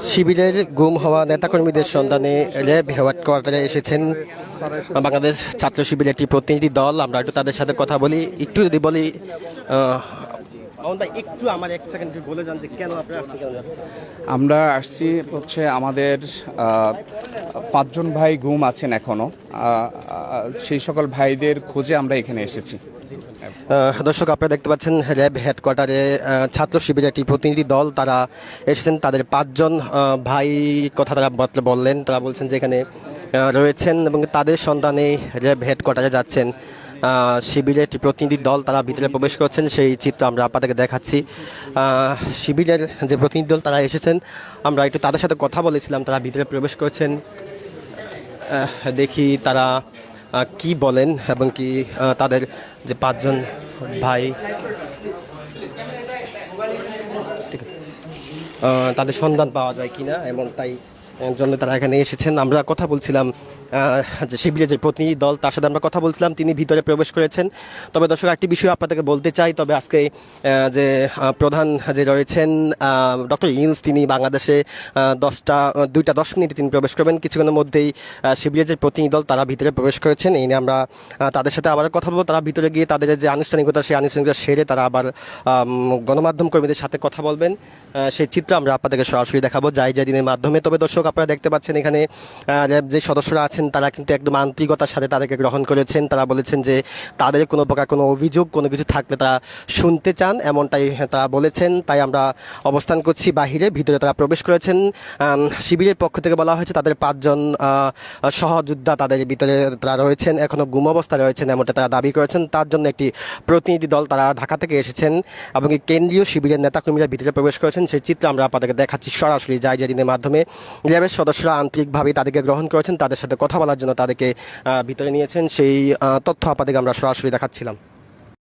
শিবিরের গুম হওয়া নেতাকর্মীদের সন্ধানে র্যাব হেওয়ার্ড কোয়ার্টারে এসেছেন বাংলাদেশ ছাত্র শিবিরের একটি প্রতিনিধি দল। আমরা একটু তাদের সাথে কথা বলি। একটু যদি বলি একটু আমার আসছি হচ্ছে আমাদের পাঁচজন ভাই গুম আছেন এখনও। আহ, আহ, সেই সকল ভাইদের খোঁজে আমরা এখানে এসেছি। দর্শক, আপনারা দেখতে পাচ্ছেন র্যাব হেডকোয়ার্টারে ছাত্র শিবিরের একটি প্রতিনিধি দল, তারা এসেছেন। তাদের পাঁচজন ভাই, কথা তারা বললেন। তারা বলছেন যে এখানে রয়েছেন এবং তাদের সন্ধানে র্যাব হেডকোয়ার্টারে যাচ্ছেন। শিবিরের একটি প্রতিনিধি দল, তারা ভিতরে প্রবেশ করছেন। সেই চিত্র আমরা আপনাদেরকে দেখাচ্ছি। শিবিরের যে প্রতিনিধি দল, তারা এসেছেন। আমরা একটু তাদের সাথে কথা বলেছিলাম। তারা ভিতরে প্রবেশ করছেন। দেখি তারা কি বলেন এবং কি তাদের যে পাঁচজন ভাই তাদের সন্ধান পাওয়া যায় কিনা এবং তাই জন্য তারা এখানে এসেছেন। আমরা কথা বলছিলাম যে শিবিরের যে প্রতিনিধি দল, তার সাথে আমরা কথা বলছিলাম, তিনি ভিতরে প্রবেশ করেছেন। তবে দর্শক একটি বিষয় আপনাদেরকে বলতে চাই, তবে আজকে যে প্রধান যে রয়েছেন ডক্টর ইউনুস, তিনি বাংলাদেশে দশটা দুইটা দশ মিনিটে তিনি প্রবেশ করবেন। কিছুক্ষণের মধ্যেই শিবিরের যে প্রতিনিধি দল তারা ভিতরে প্রবেশ করেছেন। এই নিয়ে আমরা তাদের সাথে আবার কথা বলব। তারা ভিতরে গিয়ে তাদের যে আনুষ্ঠানিকতা, সেই আনুষ্ঠানিকতা সেরে তারা আবার গণমাধ্যম কর্মীদের সাথে কথা বলবেন। সেই চিত্র আমরা আপনাদেরকে সরাসরি দেখাবো যাই যাই দিনের মাধ্যমে। তবে দর্শক, আপনারা দেখতে পাচ্ছেন এখানে যে সদস্যরা আছেন তারা কিন্তু একদম আন্তরিকতার সাথে তাদেরকে গ্রহণ করেছেন। তারা বলেছেন যে তাদের কোনো প্রকার কোনো অভিযোগ, কোনো কিছু থাকলে তারা শুনতে চান, এমনটাই তারা বলেছেন। তাই আমরা অবস্থান করছি বাহিরে, ভিতরে তারা প্রবেশ করেছেন। শিবিরের পক্ষ থেকে বলা হয়েছে, তাদের পাঁচজন সহযোদ্ধা তাদের ভিতরে তারা রয়েছেন এখনও গুম অবস্থায় রয়েছেন, এমনটা তারা দাবি করেছেন। তার জন্য একটি প্রতিনিধি দল তারা ঢাকা থেকে এসেছেন এবং কেন্দ্রীয় শিবিরের নেতাকর্মীরা ভিতরে প্রবেশ করেছেন। সেই চিত্র আমরা আপনাদেরকে দেখাচ্ছি সরাসরি যাই দিনের মাধ্যমে। র্যাবের সদস্যরা আন্তরিকভাবে তাদেরকে গ্রহণ করেছেন, তাদের সাথে কথা বলার জন্য তাদেরকে ভিতরে নিয়েছেন। সেই তথ্য আপনাদেরকে আমরা সরাসরি দেখাচ্ছিলাম।